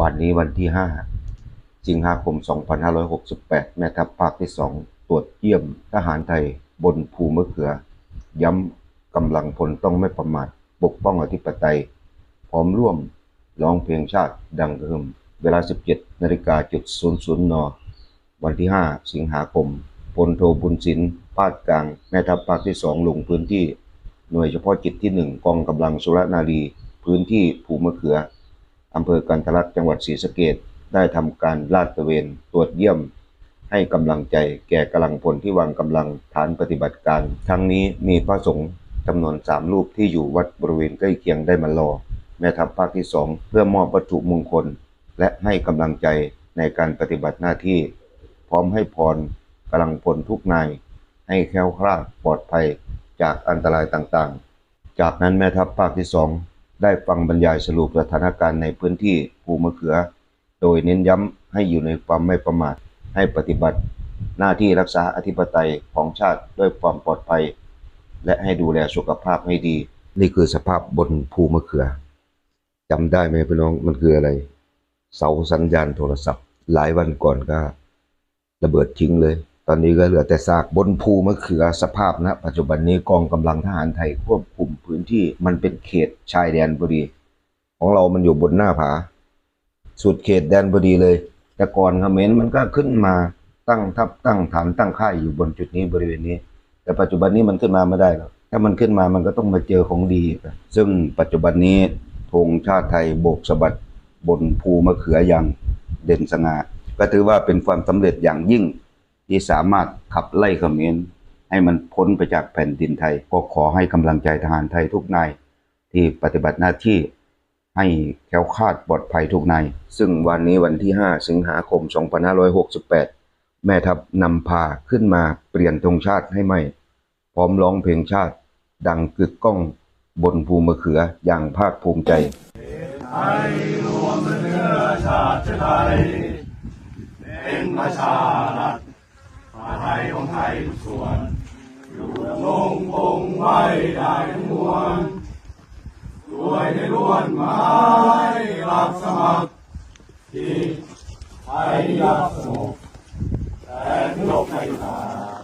วันนี้วันที่ 5 สิงหาคม 2568 แม่ทัพภาคที่ 2 ตรวจเยี่ยมทหารไทยบนภูมะเขือ ย้ำกำลังพลต้องไม่ประมาทปกป้องอธิปไตย พร้อมร่วมร้องเพลงชาติดังเดิม เวลา 17นาฬิกาจุด00น วันที่ 5 สิงหาคมพลโทบุญสินภาคกลาง แม่ทัพภาคที่ 2 ลงพื้นที่ หน่วยเฉพาะกิจที่ 1 กองกำลังสุรนารี พื้นที่ภูมะเขือ อำเภอกันทะลักจังหวัดศรีสะเกษได้ทำการลาดตระเวนตรวจเยี่ยม ให้กำลังใจแก่กำลังพลที่วางกำลังฐานปฏิบัติการ ทั้งนี้มีพระสงฆ์จำนวนสามรูปที่อยู่วัดบริเวณใกล้เคียงได้มารอแม่ทัพภาคที่สองเพื่อมอบวัตถุมงคล และให้กำลังใจในการปฏิบัติหน้าที่ พร้อมให้พรกำลังพลทุกนาย ให้แคล้วคลาดปลอดภัยจากอันตรายต่างๆ จากนั้นแม่ทัพภาคที่สอง ได้ฟังบรรยายสรุปสถานการณ์ในพื้นที่ภูมะเขือ โดยเน้นย้ำให้อยู่ในความไม่ประมาท ให้ปฏิบัติ หน้าที่รักษาอธิปไตยของชาติด้วยความปลอดภัย และให้ดูแลสุขภาพให้ดี นี่คือสภาพบนภูมะเขือจำได้ไหมพี่น้องมันคืออะไร เสาสัญญาณโทรศัพท์ หลายวันก่อนก็ระเบิดทิ้งเลย ตอนนี้ก็เหลือแต่ซากบนภูมะเขือสภาพนะปัจจุบันนี้กองกำลังทหารไทยควบคุมพื้นที่มันเป็นเขตชายแดนพอดี ของเรามันอยู่บนหน้าผา สุดเขตแดนพอดีเลย แต่ก่อนเขมรมันก็ขึ้นมาตั้งทัพตั้งฐานตั้งค่ายอยู่บนจุดนี้บริเวณนี้ แต่ปัจจุบันนี้มันขึ้นมาไม่ได้แล้วถ้ามันขึ้นมามันก็ต้องมาเจอของดี ซึ่งปัจจุบันนี้ธงชาติไทยโบกสะบัดบนภูมะเขืออย่างเด่นสง่าก็ถือว่าเป็นความสำเร็จอย่างยิ่ง ที่สามารถขับไล่เขมรให้มันพ้นไปจากแผ่นดินไทย ก็ขอให้กำลังใจทหารไทยทุกนาย ที่ปฏิบัติหน้าที่ให้แค้วคลาดปลอดภัยทุกนาย ซึ่งวันนี้วันที่ 5 สิงหาคม 2568 แม่ทัพนำพาขึ้นมาเปลี่ยนธงชาติให้ใหม่ พร้อมร้องเพลงชาติ ดังกึกก้องบนภูมะเขืออย่างภาคภูมิใจเป็นประชารัฐ วลด้วยในล้วนไม้รับสมัครที่ไทยยักสงบแต่โลกไม่ขาด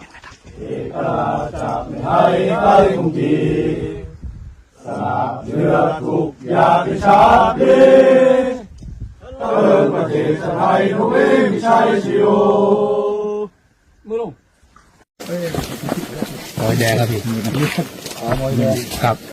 เอกราชจากไทยใกล้คงทีสละเลือดทุกอย่างที่ชาติดีเปิดประเทศไทยเขาไม่มีชัยชิวโอ้ อยแดงครับพี่ครับ